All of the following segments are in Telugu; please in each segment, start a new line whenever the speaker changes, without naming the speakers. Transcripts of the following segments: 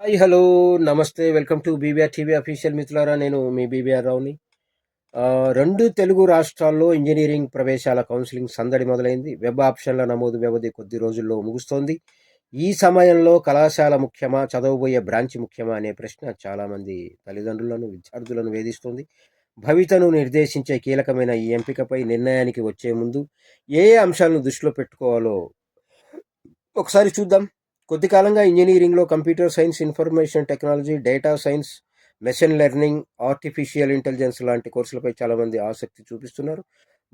హాయ్ హలో నమస్తే. Welcome to BBR TV official మిత్రులారా నేను మీ బీబీఆర్ రావుని. రెండు తెలుగు రాష్ట్రాల్లో ఇంజనీరింగ్ ప్రవేశాల కౌన్సిలింగ్ సందడి మొదలైంది. వెబ్ ఆప్షన్ల నమోదు వ్యవధి కొద్ది రోజుల్లో ముగుస్తోంది. ఈ సమయంలో కళాశాల ముఖ్యమా చదవబోయే బ్రాంచ్ ముఖ్యమా అనే ప్రశ్న చాలామంది తల్లిదండ్రులను విద్యార్థులను వేధిస్తోంది. భవితను నిర్దేశించే కీలకమైన ఈ ఎంపికపై నిర్ణయానికి వచ్చే ముందు ఏ ఏ అంశాలను దృష్టిలో పెట్టుకోవాలో ఒకసారి చూద్దాం. కొద్ది కాలంగా ఇంజనీరింగ్లో computer science information technology data science machine learning artificial intelligence లాంటి కోర్సులపై చాలామంది ఆసక్తి చూపిస్తున్నారు.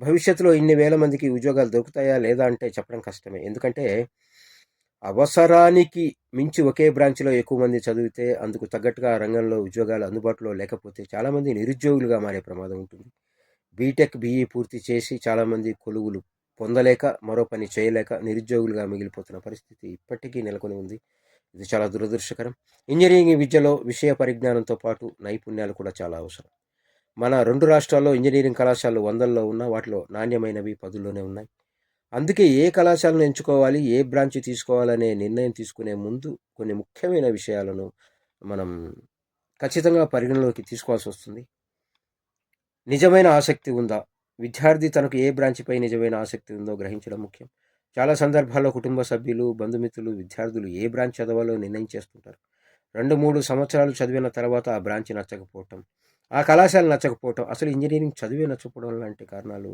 భవిష్యత్తులో ఇన్ని వేల మందికి ఉద్యోగాలు దొరుకుతాయా లేదా అంటే చెప్పడం కష్టమే. ఎందుకంటే అవసరానికి మించి ఒకే బ్రాంచ్లో ఎక్కువ మంది చదివితే అందుకు తగ్గట్టుగా ఆ రంగంలో ఉద్యోగాలు అందుబాటులో లేకపోతే చాలామంది నిరుద్యోగులుగా మారే ప్రమాదం ఉంటుంది. బీటెక్ బీఈ పూర్తి చేసి చాలామంది కొలువులు పొందలేక మరో పని చేయలేక నిరుద్యోగులుగా మిగిలిపోతున్న పరిస్థితి ఇప్పటికీ నెలకొని ఉంది. ఇది చాలా దురదృష్టకరం. ఇంజనీరింగ్ విద్యలో విషయ పరిజ్ఞానంతో పాటు నైపుణ్యాలు కూడా చాలా అవసరం. మన రెండు రాష్ట్రాల్లో ఇంజనీరింగ్ కళాశాలలు వందల్లో ఉన్న వాటిలో నాణ్యమైనవి పదుల్లోనే ఉన్నాయి. అందుకే ఏ కళాశాలను ఎంచుకోవాలి ఏ బ్రాంచ్ తీసుకోవాలనే నిర్ణయం తీసుకునే ముందు కొన్ని ముఖ్యమైన విషయాలను మనం ఖచ్చితంగా పరిగణలోకి తీసుకోవాల్సి వస్తుంది. నిజమైన ఆసక్తి ఉందా? విద్యార్థి తనకు ఏ బ్రాంచ్పై నిజమైన ఆసక్తి ఉందో గ్రహించడం ముఖ్యం. చాలా సందర్భాల్లో కుటుంబ సభ్యులు బంధుమిత్రులు విద్యార్థులు ఏ బ్రాంచ్ చదవాలో నిర్ణయం చేస్తుంటారు. రెండు మూడు సంవత్సరాలు చదివిన తర్వాత ఆ బ్రాంచ్ నచ్చకపోవటం ఆ కళాశాల నచ్చకపోవటం అసలు ఇంజనీరింగ్ చదివే నచ్చకపోవడం లాంటి కారణాలు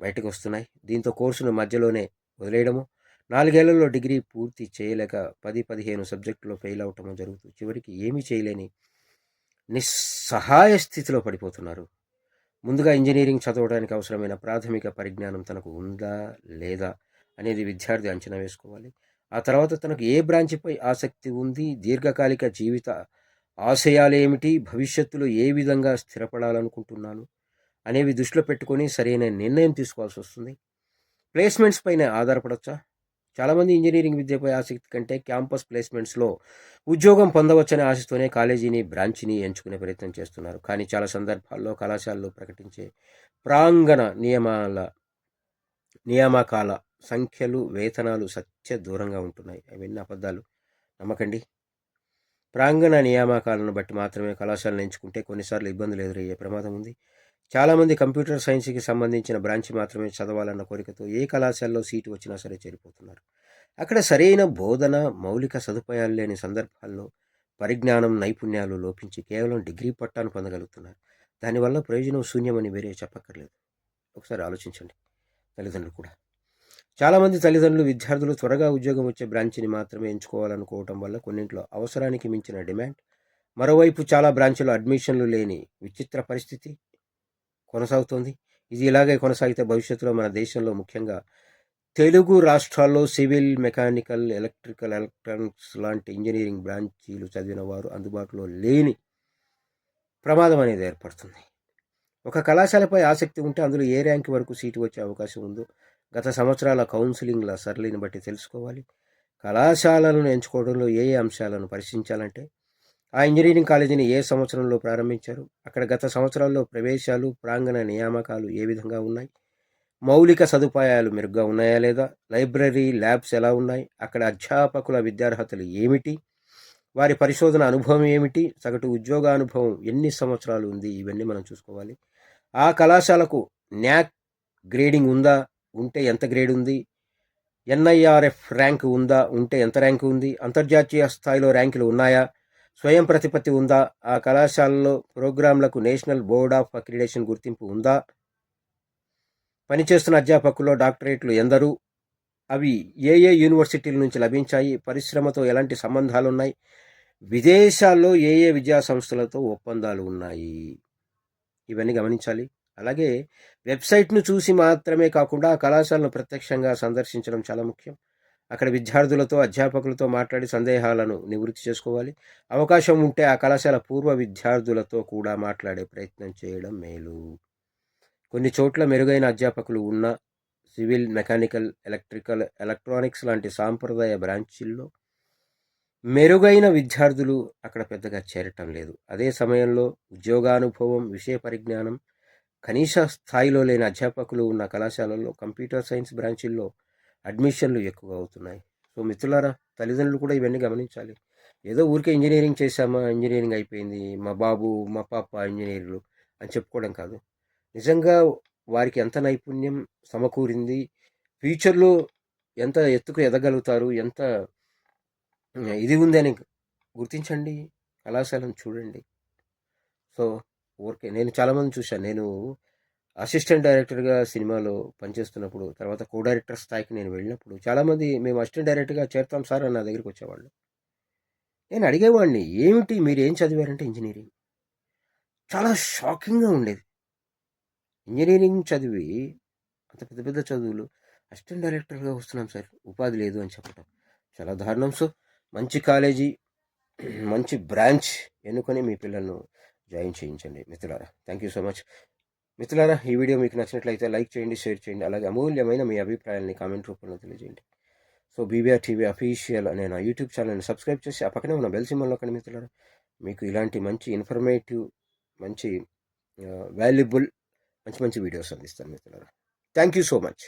బయటకు వస్తున్నాయి దీంతో కోర్సును మధ్యలోనే వదిలేయడము నాలుగేళ్ళలో డిగ్రీ పూర్తి చేయలేక పది పదిహేను సబ్జెక్టులో ఫెయిల్ అవటము జరుగుతూ చివరికి ఏమీ చేయలేని నిస్సహాయ స్థితిలో పడిపోతున్నారు. ముందుగా ఇంజనీరింగ్ చదవడానికి అవసరమైన ప్రాథమిక పరిజ్ఞానం తనకు ఉందా లేదా అనేది విద్యార్థి అంచనా వేసుకోవాలి. ఆ తర్వాత తనకు ఏ బ్రాంచ్పై ఆసక్తి ఉంది దీర్ఘకాలిక జీవిత ఆశయాలు ఏమిటి భవిష్యత్తులో ఏ విధంగా స్థిరపడాలనుకుంటున్నాను అనేవి దృష్టిలో పెట్టుకొని సరైన నిర్ణయం తీసుకోవాల్సి వస్తుంది. ప్లేస్మెంట్స్ పైన ఆధారపడచ్చా? చాలామంది ఇంజనీరింగ్ విద్యపై ఆసక్తి కంటే క్యాంపస్ ప్లేస్మెంట్స్లో ఉద్యోగం పొందవచ్చనే ఆశతోనే కాలేజీని బ్రాంచ్ని ఎంచుకునే ప్రయత్నం చేస్తున్నారు. కానీ చాలా సందర్భాల్లో కళాశాలలు ప్రకటించే ప్రాంగణ నియమాల నియామకాల సంఖ్యలు వేతనాలు సత్య దూరంగా ఉంటున్నాయి. అవన్నీ అబద్ధాలు? నమ్మకండి. ప్రాంగణ నియామకాలను బట్టి మాత్రమే కళాశాలను ఎంచుకుంటే కొన్నిసార్లు ఇబ్బందులు ఎదురయ్యే ప్రమాదం ఉంది. చాలామంది కంప్యూటర్ సైన్స్కి సంబంధించిన బ్రాంచ్ మాత్రమే చదవాలన్న కోరికతో ఏ కళాశాలలో సీటు వచ్చినా సరే చేరిపోతున్నారు. అక్కడ సరైన బోధన మౌలిక సదుపాయాలు లేని సందర్భాల్లో పరిజ్ఞానం నైపుణ్యాలు లోపించి కేవలం డిగ్రీ పట్టాను పొందగలుగుతున్నారు. దానివల్ల ప్రయోజనం శూన్యమని వేరే చెప్పక్కర్లేదు. ఒకసారి ఆలోచించండి. తల్లిదండ్రులు కూడా. చాలామంది తల్లిదండ్రులు విద్యార్థులు త్వరగా ఉద్యోగం వచ్చే బ్రాంచ్ని మాత్రమే ఎంచుకోవాలనుకోవటం వల్ల కొన్నింట్లో అవసరానికి మించిన డిమాండ్. మరోవైపు చాలా బ్రాంచ్లో అడ్మిషన్లు లేని విచిత్ర పరిస్థితి. కొనసాగుతోంది. ఇది ఇలాగే కొనసాగితే భవిష్యత్తులో మన దేశంలో ముఖ్యంగా తెలుగు రాష్ట్రాల్లో సివిల్ మెకానికల్ ఎలక్ట్రికల్ ఎలక్ట్రానిక్స్ లాంటి ఇంజనీరింగ్ బ్రాంచీలు చదివిన వారు అందుబాటులో లేని ప్రమాదం అనేది ఏర్పడుతుంది. ఒక కళాశాలపై ఆసక్తి ఉంటే అందులో ఏ ర్యాంక్ వరకు సీటు వచ్చే అవకాశం ఉందో గత సంవత్సరాల కౌన్సిలింగ్ల సరళిని బట్టి తెలుసుకోవాలి. కళాశాలను ఎంచుకోవడంలో ఏ ఏ అంశాలను పరిశీలించాలంటే ఆ ఇంజనీరింగ్ కాలేజీని ఏ సంవత్సరంలో ప్రారంభించారు? అక్కడ గత సంవత్సరాల్లో ప్రవేశాలు ప్రాంగణ నియామకాలు ఏ విధంగా ఉన్నాయి? మౌలిక సదుపాయాలు మెరుగ్గా ఉన్నాయా లేదా? లైబ్రరీ ల్యాబ్స్ ఎలా ఉన్నాయి? అక్కడ అధ్యాపకుల విద్యార్హతలు ఏమిటి? వారి పరిశోధన అనుభవం ఏమిటి? సగటు ఉద్యోగ అనుభవం ఎన్ని సంవత్సరాలు ఉంది? ఇవన్నీ మనం చూసుకోవాలి. ఆ కళాశాలకు న్యాక్ గ్రేడింగ్ ఉందా? ఉంటే ఎంత గ్రేడ్ ఉంది? ఎన్ఐఆర్ఎఫ్ ర్యాంక్ ఉందా? ఉంటే ఎంత ర్యాంక్ ఉంది? అంతర్జాతీయ స్థాయిలో ర్యాంకులు ఉన్నాయా? స్వయం ప్రతిపత్తి ఉందా? ఆ కళాశాలలో ప్రోగ్రాంలకు నేషనల్ బోర్డ్ ఆఫ్ అక్రిడేషన్ గుర్తింపు ఉందా? పనిచేస్తున్న అధ్యాపకుల్లో డాక్టరేట్లు ఎందరు? అవి ఏ ఏ యూనివర్సిటీల నుంచి లభించాయి? పరిశ్రమతో ఎలాంటి సంబంధాలు ఉన్నాయి విదేశాల్లో ఏ ఏ విద్యా సంస్థలతో ఒప్పందాలు ఉన్నాయి? ఇవన్నీ గమనించాలి. అలాగే వెబ్సైట్ను చూసి మాత్రమే కాకుండా ఆ కళాశాలను ప్రత్యక్షంగా సందర్శించడం చాలా ముఖ్యం. అక్కడ విద్యార్థులతో అధ్యాపకులతో మాట్లాడి సందేహాలను నివృత్తి చేసుకోవాలి. అవకాశం ఉంటే ఆ కళాశాల పూర్వ విద్యార్థులతో కూడా మాట్లాడే ప్రయత్నం చేయడం మేలు. కొన్ని చోట్ల మెరుగైన అధ్యాపకులు ఉన్న సివిల్ మెకానికల్ ఎలక్ట్రికల్ ఎలక్ట్రానిక్స్ లాంటి సాంప్రదాయ బ్రాంచీల్లో మెరుగైన విద్యార్థులు అక్కడ పెద్దగా చేరటం లేదు. అదే సమయంలో ఉద్యోగానుభవం విషయ పరిజ్ఞానం కనీస స్థాయిలో లేని అధ్యాపకులు ఉన్న కళాశాలల్లో కంప్యూటర్ సైన్స్ బ్రాంచీల్లో అడ్మిషన్లు ఎక్కువ అవుతున్నాయి సో మిత్రులారా తల్లిదండ్రులు కూడా ఇవన్నీ గమనించాలి. ఏదో ఊరికే ఇంజనీరింగ్ చేశామా ఇంజనీరింగ్ అయిపోయింది మా బాబు మా పాప ఇంజనీర్లు అని చెప్పుకోవడం కాదు. నిజంగా వారికి ఎంత నైపుణ్యం సమకూరింది ఫ్యూచర్లో ఎంత ఎత్తుకు ఎదగలుగుతారు ఎంత ఇది ఉంది అని గుర్తించండి కళాశాలను చూడండి. సో ఊరికే నేను చాలామంది చూశాను. నేను అసిస్టెంట్ డైరెక్టర్గా సినిమాలో పనిచేస్తున్నప్పుడు తర్వాత కో డైరెక్టర్ స్థాయికి నేను వెళ్ళినప్పుడు చాలామంది మేము అసిస్టెంట్ డైరెక్టర్గా చేరుతాం సార్ అని నా దగ్గరికి వచ్చేవాళ్ళు. నేను అడిగేవాడిని ఏమిటి మీరు ఏం చదివారంటే ఇంజనీరింగ్? చాలా షాకింగ్గా ఉండేది. ఇంజనీరింగ్ చదివి అంత పెద్ద పెద్ద చదువులు అసిస్టెంట్ డైరెక్టర్గా వస్తున్నాం సార్ ఉపాధి లేదు అని చెప్పటం. చాలా దారుణం సో మంచి కాలేజీ మంచి బ్రాంచ్ ఎన్నుకొని మీ పిల్లలను జాయిన్ చేయించండి మిత్రులారా. Thank you so much. మిత్రులారా ఈ వీడియో మీకు నచ్చినట్లయితే లైక్ చేయండి షేర్ చేయండి అలాగే అమూల్యమైన మీ అభిప్రాయాన్ని కామెంట్ రూపంలో తెలియజేయండి. సో బీబీఆర్ టీవీ అఫీషియల్ అనే నా యూట్యూబ్ ఛానల్ని సబ్స్క్రైబ్ చేసి ఆ పక్కనే ఉన్న బెల్ సింబల్లో కానీ మిత్రులారా. మీకు ఇలాంటి మంచి ఇన్ఫర్మేటివ్ మంచి వాల్యుబుల్ మంచి మంచి వీడియోస్ అందిస్తాను మిత్రులారా. Thank you so much.